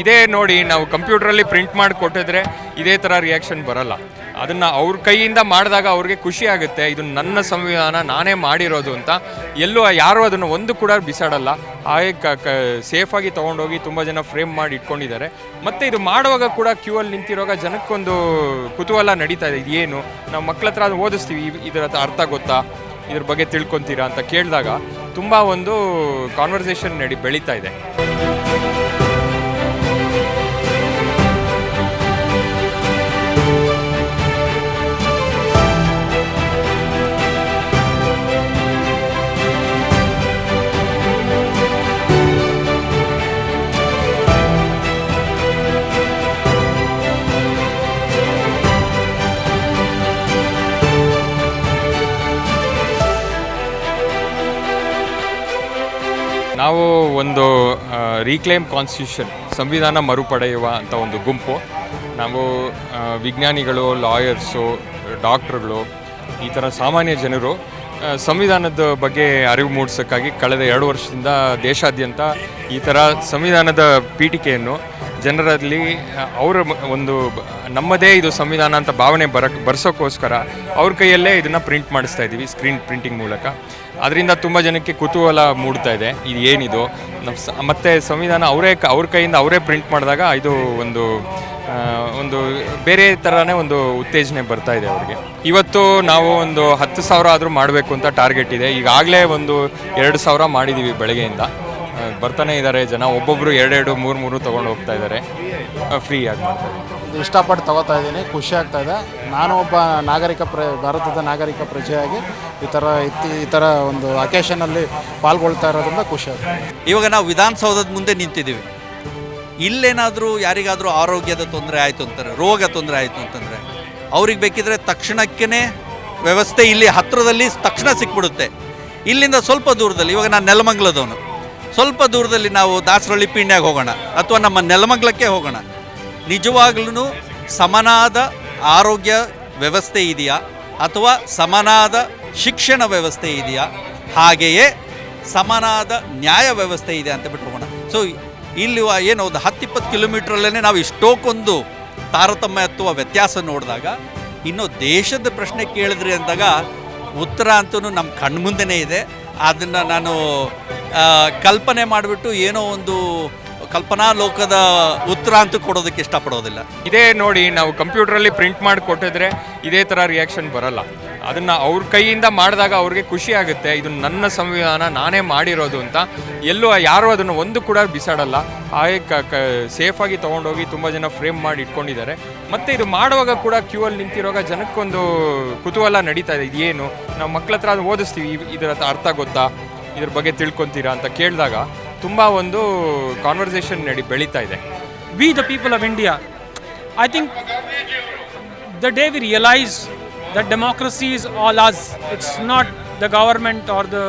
ಇದೇ ನೋಡಿ ನಾವು ಕಂಪ್ಯೂಟ್ರಲ್ಲಿ ಪ್ರಿಂಟ್ ಮಾಡಿ ಕೊಟ್ಟಿದ್ರೆ ಇದೇ ಥರ ರಿಯಾಕ್ಷನ್ ಬರಲ್ಲ. ಅದನ್ನು ಅವ್ರ ಕೈಯಿಂದ ಮಾಡಿದಾಗ ಅವ್ರಿಗೆ ಖುಷಿ ಆಗುತ್ತೆ. ಇದು ನನ್ನ ಸಂವಿಧಾನ, ನಾನೇ ಮಾಡಿರೋದು ಅಂತ. ಎಲ್ಲೂ ಯಾರೂ ಅದನ್ನು ಒಂದು ಕೂಡ ಬಿಸಾಡಲ್ಲ. ಹಾಗೆ ಕ ಕ ಸೇಫಾಗಿ ತೊಗೊಂಡೋಗಿ ತುಂಬ ಜನ ಫ್ರೇಮ್ ಮಾಡಿ ಇಟ್ಕೊಂಡಿದ್ದಾರೆ. ಮತ್ತು ಇದು ಮಾಡುವಾಗ ಕೂಡ ಕ್ಯೂ ಅಲ್ಲಿ ನಿಂತಿರುವಾಗ ಜನಕ್ಕೊಂದು ಕುತೂಹಲ ನಡೀತಾ ಇದೆ. ಏನು? ನಾವು ಮಕ್ಕಳ ಹತ್ರ ಅದು ಓದಿಸ್ತೀವಿ. ಇದರ ಅರ್ಥ ಗೊತ್ತಾ? ಇದ್ರ ಬಗ್ಗೆ ತಿಳ್ಕೊತೀರಾ ಅಂತ ಕೇಳಿದಾಗ ತುಂಬ ಒಂದು ಕಾನ್ವರ್ಸೇಷನ್ ನಡಿ, ಬೆಳೀತಾ ಇದೆ. ನಾವು ಒಂದು ರೀಕ್ಲೇಮ್ ಕಾನ್ಸ್ಟಿಟ್ಯೂಷನ್ ಸಂವಿಧಾನ ಮರುಪಡೆಯುವ ಅಂತ ಒಂದು ಗುಂಪು. ನಾವು ವಿಜ್ಞಾನಿಗಳು ಲಾಯರ್ಸು ಡಾಕ್ಟ್ರುಗಳು ಈ ಥರ ಸಾಮಾನ್ಯ ಜನರು ಸಂವಿಧಾನದ ಬಗ್ಗೆ ಅರಿವು ಮೂಡಿಸೋಕ್ಕಾಗಿ ಕಳೆದ ಎರಡು ವರ್ಷದಿಂದ ದೇಶಾದ್ಯಂತ ಈ ಥರ ಸಂವಿಧಾನದ ಪೀಠಿಕೆಯನ್ನು ಜನರಲ್ಲಿ, ಅವರ ಒಂದು ನಮ್ಮದೇ ಇದು ಸಂವಿಧಾನ ಅಂತ ಭಾವನೆ ಬರಕ್ ಬರ್ಸೋಕ್ಕೋಸ್ಕರ ಅವ್ರ ಕೈಯಲ್ಲೇ ಇದನ್ನು ಪ್ರಿಂಟ್ ಮಾಡಿಸ್ತಾ ಇದ್ದೀವಿ, ಸ್ಕ್ರೀನ್ ಪ್ರಿಂಟಿಂಗ್ ಮೂಲಕ. ಅದರಿಂದ ತುಂಬ ಜನಕ್ಕೆ ಕುತೂಹಲ ಮೂಡ್ತಾ ಇದೆ, ಇದು ಏನಿದು? ನಮ್ಮ ಮತ್ತು ಸಂವಿಧಾನ ಅವರೇ ಅವ್ರ ಕೈಯಿಂದ ಅವರೇ ಪ್ರಿಂಟ್ ಮಾಡಿದಾಗ ಇದು ಒಂದು ಒಂದು ಬೇರೆ ಥರನೇ ಒಂದು ಉತ್ತೇಜನೆ ಬರ್ತಾ ಇದೆ ಅವ್ರಿಗೆ. ಇವತ್ತು ನಾವು ಒಂದು ಹತ್ತು ಸಾವಿರ ಆದರೂ ಮಾಡಬೇಕು ಅಂತ ಟಾರ್ಗೆಟ್ ಇದೆ. ಈಗಾಗಲೇ ಒಂದು ಎರಡು ಸಾವಿರ ಮಾಡಿದ್ದೀವಿ ಬೆಳಗ್ಗೆಯಿಂದ. ಬರ್ತಾನೆ ಇದ್ದಾರೆ. ಜನ ಒಬ್ಬೊಬ್ಬರು ಎರಡೆರಡು ಮೂರು ಮೂರು ತೊಗೊಂಡು ಹೋಗ್ತಾ ಇದ್ದಾರೆ. ಫ್ರೀ ಆಗಿ ಮಾಡ್ತಾರೆ ಇದು ಇಷ್ಟಪಟ್ಟು ತಗೋತಾ ಇದ್ದೀನಿ. ಖುಷಿ ಆಗ್ತಾ ಇದೆ. ನಾನು ಒಬ್ಬ ನಾಗರಿಕ ಪ್ರ ಭಾರತದ ನಾಗರಿಕ ಪ್ರಜೆಯಾಗಿ ಈ ಥರ ಇತ್ತಿ ಈ ಥರ ಒಂದು ಅಕೇಶನಲ್ಲಿ ಪಾಲ್ಗೊಳ್ತಾ ಇರೋದ್ರಿಂದ ಖುಷಿ ಆಗ್ತದೆ ಇವಾಗ ನಾವು ವಿಧಾನಸೌಧದ ಮುಂದೆ ನಿಂತಿದ್ದೀವಿ. ಇಲ್ಲೇನಾದರೂ ಯಾರಿಗಾದರೂ ಆರೋಗ್ಯದ ತೊಂದರೆ ಆಯಿತು ಅಂತಾರೆ ರೋಗ ತೊಂದರೆ ಆಯಿತು ಅಂತಂದರೆ ಅವ್ರಿಗೆ ಬೇಕಿದ್ರೆ ತಕ್ಷಣಕ್ಕೇ ವ್ಯವಸ್ಥೆ ಇಲ್ಲಿ ಹತ್ತಿರದಲ್ಲಿ ತಕ್ಷಣ ಸಿಕ್ಬಿಡುತ್ತೆ. ಇಲ್ಲಿಂದ ಸ್ವಲ್ಪ ದೂರದಲ್ಲಿ ಇವಾಗ ನಾನು ನೆಲಮಂಗ್ಲದವನು. ಸ್ವಲ್ಪ ದೂರದಲ್ಲಿ ನಾವು ದಾಸರಳ್ಳಿ ಪಿಂಡ್ಯಾಗ ಹೋಗೋಣ, ಅಥವಾ ನಮ್ಮ ನೆಲಮಂಗ್ಲಕ್ಕೆ ಹೋಗೋಣ. ನಿಜವಾಗ್ಲೂ ಸಮನಾದ ಆರೋಗ್ಯ ವ್ಯವಸ್ಥೆ ಇದೆಯಾ? ಅಥವಾ ಸಮನಾದ ಶಿಕ್ಷಣ ವ್ಯವಸ್ಥೆ ಇದೆಯಾ? ಹಾಗೆಯೇ ಸಮನಾದ ನ್ಯಾಯ ವ್ಯವಸ್ಥೆ ಇದೆ ಅಂತ ಬಿಟ್ಟು ಹೋಗೋಣ ಸೊ ಇಲ್ಲಿ ಏನು ಒಂದು ಹತ್ತಿಪ್ಪತ್ತು ಕಿಲೋಮೀಟ್ರಲ್ಲೇ ನಾವು ಇಷ್ಟೋಕೊಂದು ತಾರತಮ್ಯ ಅಥವಾ ವ್ಯತ್ಯಾಸ ನೋಡಿದಾಗ, ಇನ್ನು ದೇಶದ ಪ್ರಶ್ನೆ ಕೇಳಿದ್ರಿ ಅಂದಾಗ ಉತ್ತರ ಅಂತೂ ನಮ್ಮ ಕಣ್ಮುಂದೆನೇ ಇದೆ. ಅದನ್ನು ನಾನು ಕಲ್ಪನೆ ಮಾಡಿಬಿಟ್ಟು ಏನೋ ಒಂದು ಕಲ್ಪನಾ ಲೋಕದ ಉತ್ತರ ಅಂತೂ ಕೊಡೋದಕ್ಕೆ ಇಷ್ಟಪಡೋದಿಲ್ಲ. ಇದೇ ನೋಡಿ ನಾವು ಕಂಪ್ಯೂಟ್ರಲ್ಲಿ ಪ್ರಿಂಟ್ ಮಾಡಿ ಕೊಟ್ಟಿದ್ರೆ ಇದೇ ಥರ ರಿಯಾಕ್ಷನ್ ಬರಲ್ಲ. ಅದನ್ನು ಅವ್ರ ಕೈಯಿಂದ ಮಾಡಿದಾಗ ಅವ್ರಿಗೆ ಖುಷಿ ಆಗುತ್ತೆ. ಇದು ನನ್ನ ಸಂವಿಧಾನ, ನಾನೇ ಮಾಡಿರೋದು ಅಂತ. ಎಲ್ಲೂ ಯಾರೂ ಅದನ್ನು ಒಂದು ಕೂಡ ಬಿಸಾಡಲ್ಲ. ಹಾಗೆ ಕ ಕ ಸೇಫಾಗಿ ತೊಗೊಂಡೋಗಿ ತುಂಬ ಜನ ಫ್ರೇಮ್ ಮಾಡಿ ಇಟ್ಕೊಂಡಿದ್ದಾರೆ. ಮತ್ತು ಇದು ಮಾಡುವಾಗ ಕೂಡ ಕ್ಯೂ ಅಲ್ಲಿ ನಿಂತಿರುವಾಗ ಜನಕ್ಕೊಂದು ಕುತೂಹಲ ನಡೀತಾ ಇದೆ. ಇದೇನು? ನಾವು ಮಕ್ಕಳ ಹತ್ರ ಅದು ಓದಿಸ್ತೀವಿ. ಇದರ ಅರ್ಥ ಗೊತ್ತಾ? ಇದ್ರ ಬಗ್ಗೆ ತಿಳ್ಕೊತೀರಾ ಅಂತ ಕೇಳಿದಾಗ ತುಂಬ ಒಂದು ಕಾನ್ವರ್ಸೇಷನ್ ನಡಿ, ಬೆಳೀತಾ ಇದೆ. We the people of India I think the day we realise the that is all as it's not the the are the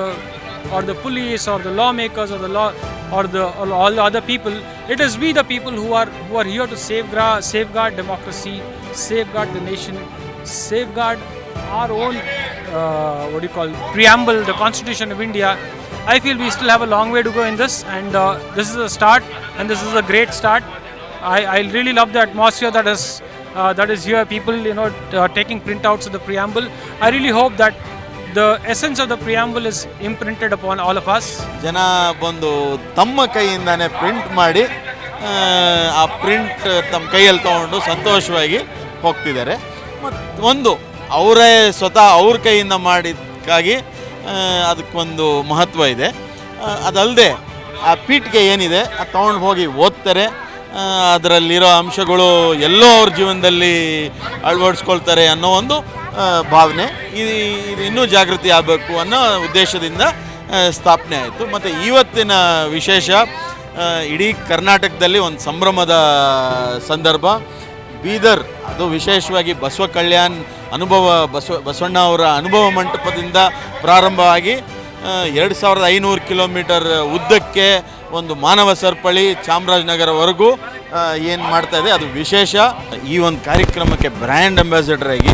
are the the are the law makers are the law. Or the or all the other people. It is we the people who are who are here to safeguard safeguard democracy, safeguard the nation, safeguard our own uh, what do you call preamble, the Constitution of India. I feel we still have a long way to go in this, and uh, this is a start, and this is a great start. I, I really love the atmosphere that is uh, that is here. People, you know, uh, taking printouts of the preamble. I really hope that the essence of the preamble is imprinted upon all of us. ಜನ ಬಂದು ತಮ್ಮ ಕೈಯಿಂದಾನೆ print ಮಾಡಿ ಆ, print ತಮ್ಮ ಕೈಯಲ್ಲಿ ತೊಗೊಂಡು ಸಂತೋಷವಾಗಿ ಹೋಗ್ತಿದ್ದಾರೆ. ಮತ್ತು ಒಂದು ಅವರೇ ಸ್ವತಃ ಅವ್ರ ಕೈಯಿಂದ ಮಾಡಿದ್ದಕ್ಕಾಗಿ ಅದಕ್ಕೊಂದು ಮಹತ್ವ ಇದೆ. ಅದಲ್ಲದೆ ಆ ಪೀಠಿಗೆ ಏನಿದೆ ಅದು ತೊಗೊಂಡು ಹೋಗಿ ಓದ್ತಾರೆ. ಅದರಲ್ಲಿರೋ ಅಂಶಗಳು ಎಲ್ಲೋ ಅವ್ರ ಜೀವನದಲ್ಲಿ ಅಳವಡಿಸ್ಕೊಳ್ತಾರೆ ಅನ್ನೋ ಒಂದು ಭಾವನೆ. ಇದು ಇದು ಇನ್ನೂ ಜಾಗೃತಿ ಆಗಬೇಕು ಅನ್ನೋ ಉದ್ದೇಶದಿಂದ ಸ್ಥಾಪನೆ ಆಯಿತು. ಮತ್ತು ಇವತ್ತಿನ ವಿಶೇಷ ಇಡೀ ಕರ್ನಾಟಕದಲ್ಲಿ ಒಂದು ಸಂಭ್ರಮದ ಸಂದರ್ಭ. ಬೀದರ್, ಅದು ವಿಶೇಷವಾಗಿ ಬಸವ ಕಲ್ಯಾಣ್ ಅನುಭವ, ಬಸವ, ಬಸವಣ್ಣ ಅವರ ಅನುಭವ ಮಂಟಪದಿಂದ ಪ್ರಾರಂಭವಾಗಿ ಎರಡು ಸಾವಿರದ ಐನೂರು ಕಿಲೋಮೀಟರ್ ಉದ್ದಕ್ಕೆ ಒಂದು ಮಾನವ ಸರಪಳಿ ಚಾಮರಾಜನಗರವರೆಗೂ ಏನು ಮಾಡ್ತಾ ಇದೆ, ಅದು ವಿಶೇಷ. ಈ ಒಂದು ಕಾರ್ಯಕ್ರಮಕ್ಕೆ ಬ್ರ್ಯಾಂಡ್ ಅಂಬಾಸಿಡರ್ ಆಗಿ